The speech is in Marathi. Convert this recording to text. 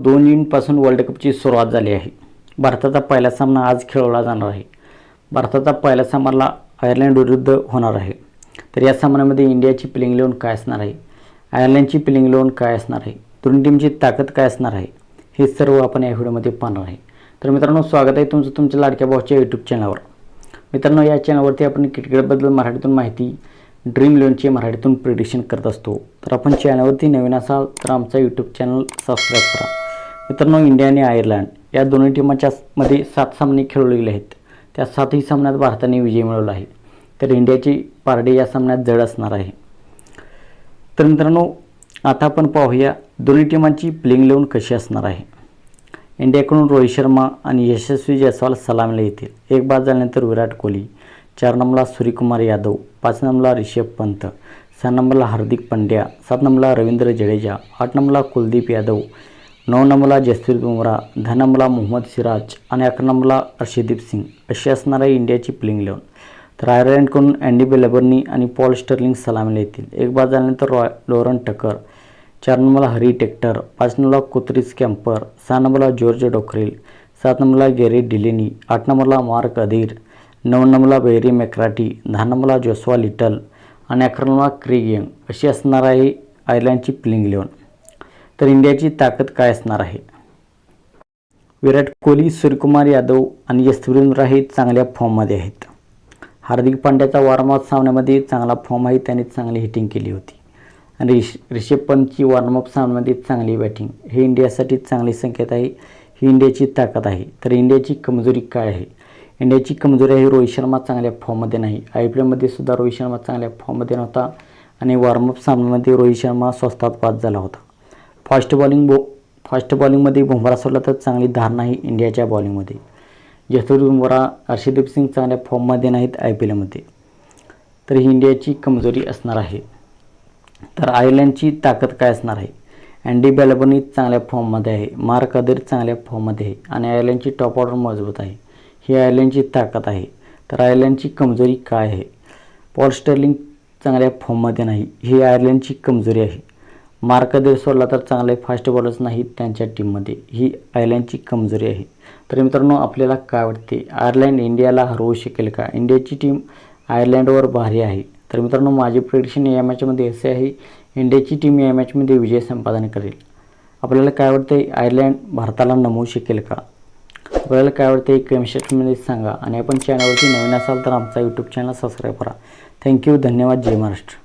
दोन जूनपासून वर्ल्ड कपची सुरुवात झाली आहे. भारताचा पहिला सामना आज खेळवला जाणार आहे. भारताचा पहिला सामना आयर्लंड विरुद्ध होणार आहे. तर या सामन्यामध्ये इंडियाची प्लेइंग इलेवन काय असणार आहे? आयर्लंडची प्लेइंग इलेवन काय असणार आहे? दोन्ही टीमची ताकद काय असणार आहे? हे सर्व आपण या व्हिडिओमध्ये पाहणार आहे. तर मित्रांनो स्वागत आहे तुमचं तुमच्या लाडक्या भाऊच्या यूट्यूब चॅनलवर मित्रांनो या चॅनलवरती आपण क्रिकेटबद्दल मराठीतून माहिती ड्रीम इलेवनची मराठीतून प्रिडिक्शन करत असतो. तर आपण चॅनलवरती नवीन असाल तर आमचा यूट्यूब चॅनल सबस्क्राईब करा. मित्रांनो इंडिया आणि आयर्लंड या दोन्ही टीमाच्या मध्ये सात सामने खेळवले गेले आहेत. त्या सातही सामन्यात भारताने विजय मिळवला आहे. तर इंडियाची पारडी या सामन्यात जड असणार आहे. तर मित्रांनो आता आपण पाहूया दोन्ही टीमांची प्लेइंग इलेवन कशी असणार आहे. इंडियाकडून रोहित शर्मा आणि यशस्वी जयस्वाल सलामीला येतील. एक बाद झाल्यानंतर विराट कोहली चार नंबरला सूर्यकुमार यादव पाच नंबरला रिषभ पंत सहा नंबरला हार्दिक पंड्या सात नंबरला रवींद्र जडेजा आठ नंबरला कुलदीप यादव नऊ नंबरला जसप्रीत बुमराह दहा नंबरला मोहम्मद सिराज आणि अकरा नंबरला अर्षदीप सिंग अशी असणार आहे इंडियाची प्लेइंग इलेवन तर आयर्लंडकडून अँडी बेलेबर्नी आणि पॉल स्टर्लिंग सलामीला येतील. एक बाद झाल्यानंतर रॉय लोरन टकर चार नंबरला हरी टेक्टर पाच नंबरला कुत्रीज कॅम्पर सहा नंबरला जॉर्ज डोखरेल सात नंबरला गेरी डिलेनी आठ नंबरला मार्क अधीर नऊ नंबरला बेरी मेक्राटी दहा नंबरला जोस्वा लिटल आणि अकरा नंबरला क्रिग यंग अशी असणार आहे आयर्लंडची प्लिंग इलेवन तर इंडियाची ताकद काय असणार आहे? विराट कोहली सूर्यकुमार यादव आणि यशस्वी हे चांगल्या फॉर्ममध्ये आहेत. हार्दिक पांड्याचा वॉर्मअप सामन्यामध्ये चांगला फॉर्म आहे त्याने चांगली हिटिंग केली होती. आणि रिष रिषभ पंतची वॉर्मअप सामन्यामध्ये चांगली बॅटिंग हे इंडियासाठी चांगली संकेत आहे. ही इंडियाची ताकद आहे. तर इंडियाची कमजोरी काय आहे? इंडियाची कमजोरी आहे रोहित शर्मा चांगल्या फॉर्ममध्ये नाही. आय पी एलमध्ये सुद्धा रोहित शर्मा चांगल्या फॉर्ममध्ये नव्हता. आणि वॉर्मअप सामन्यामध्ये रोहित शर्मा स्वस्तात पास झाला होता. फास्ट बॉलिंग बो फास्ट बॉलिंगमध्ये बुमरा सोडला तर चांगली धारणा आहे इंडियाच्या बॉलिंगमध्ये. जसप्रीत बुमरा हर्षदीप सिंग चांगल्या फॉर्ममध्ये नाहीत आय पी एलमध्ये. तर ही इंडियाची कमजोरी असणार आहे. तर आयर्लंडची ताकद काय असणार आहे? अँडी बॅलबनी चांगल्या फॉर्ममध्ये आहे. मार्क अदर चांगल्या फॉर्ममध्ये आहे. आणि आयर्लंडची टॉप ऑर्डर मजबूत आहे. ही आयर्लंडची ताकद आहे. तर आयर्लंडची कमजोरी काय आहे? पॉल स्टर्लिंग चांगल्या फॉर्ममध्ये नाही. ही आयर्लंडची कमजोरी आहे. मार्क अदर सोडला तर चांगले फास्ट बॉलर्स नाहीत त्यांच्या टीममध्ये ही आयर्लंडची कमजोरी आहे. तर मित्रांनो आपल्याला काय वाटते? आयर्लंड इंडियाला हरवू शकेल का? इंडियाची टीम आयर्लंडवर भारी आहे. तर मित्रांनो माझे प्रेडिक्शन या मॅचमध्ये असे आहे. इंडियाची टीम या मॅचमध्ये विजय संपादन करेल. आपल्याला काय वाटतं आयर्लंड भारताला नमवू शकेल का? आपल्याला काय वाटतं हे कमेंट सेक्शनमध्ये सांगा. आणि आपण चॅनलवरती नवीन असाल तर आमचा यूट्यूब चॅनल सबस्क्राईब करा. थँक्यू धन्यवाद. जय महाराष्ट्र.